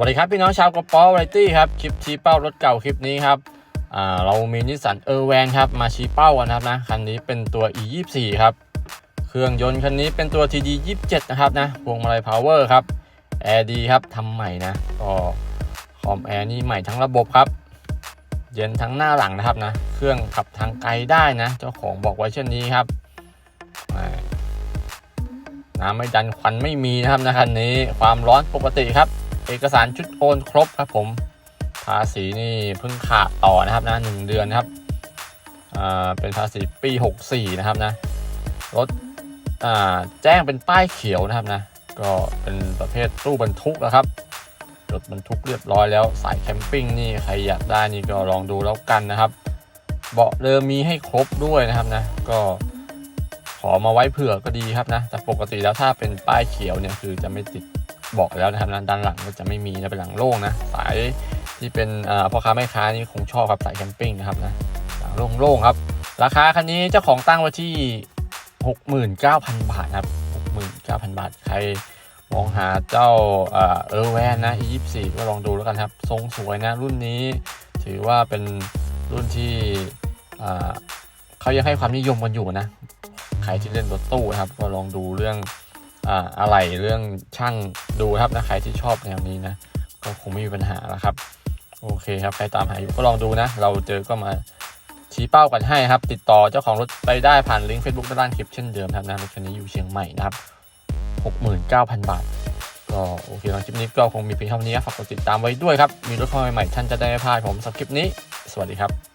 วัสดีครับพี่น้องชาวกระป๋อไรตี้ครับคลิปชี้เป้ารถเก่าคลิปนี้ครับเรามีนิสสันเออร์แวนครับมาชี้เป้ากันนะครับนะคันนี้เป็นตัว e 2 4ครับเครื่องยนต์คันนี้เป็นตัว TD 27นะครับนะพวงมาลัยพาวเวอร์ครับแอร์ดีครับทำใหม่นะก็คอมแอร์นี่ใหม่ทั้งระบบครับ เย็นทั้งหน้าหลังนะครับนะเครื่องขับทางไกลได้นะ เจ้าของบอกไว้เช่นนี้ครับน้ำไม่ดันควันไม่มีนะครับนะคันนี้ความร้อนปกติครับ เอกสารชุดโอนครบครับผม ภาษีนี่เพิ่งขาดต่อนะครับนะหนึ่งเดือนนะครับอ่าเป็นภาษีปี 64 นะครับนะรถอ่าแจ้งเป็นป้ายเขียวนะครับนะก็เป็นประเภทตู้บรรทุกนะครับรถบรรทุกเรียบร้อยแล้วสายแคมปิ้งนี่ใครอยากได้นี่ก็ลองดูแล้วกันนะครับ เบาะเดิมมีให้ครบด้วยนะครับนะก็ขอมาไว้เผื่อก็ดีครับนะแต่ปกติแล้วถ้าเป็นป้ายเขียวเนี่ยคือจะไม่ติด บอกแล้วนะครับด้านหลังก็จะไม่มีนะเป็นหลังโล่งนะสายที่เป็นอ่อพ่อค้าแม่ค้านี่คงชอบครับสายแคมปิ้งนะครับนะหลังโล่งๆครับ ราคาคันนี้เจ้าของตั้งไว้ที่ 69,000 บาทครับ69,000 บาทใครมองหาเจ้าเอ่อเออร์แวนนะ E24 ก็ลองดูแล้วกันครับ ทรงสวยนะรุ่นนี้ ถือว่าเป็นรุ่นที่อ่าเขายังให้ความนิยมกันอยู่นะ ใครที่เล่นรถตู้นะครับ ก็ลองดูเรื่อง อ่าอะไรเรื่องช่างดูครับนะใครที่ชอบแนวนี้นะ ก็คงไม่มีปัญหาแล้วครับ โอเคครับใครตามหาอยู่ก็ลองดูนะ เราเจอก็มาชี้เป้ากันให้ครับ ติดต่อเจ้าของรถไปได้ผ่านลิงก์ Facebook ด้านล่างคลิปเช่นเดิมครับนะรถคันนี้อยู่เชียงใหม่นะครับ 69,000 บาท ก็โอเคสำหรับคลิปนี้ก็คงมีเพียงเท่านี้ฝากกดติดตามไว้ด้วยครับ มีรถเข้ามาใหม่ๆท่านจะได้ไม่พลาดผมสำหรับคลิปนี้ สวัสดีครับ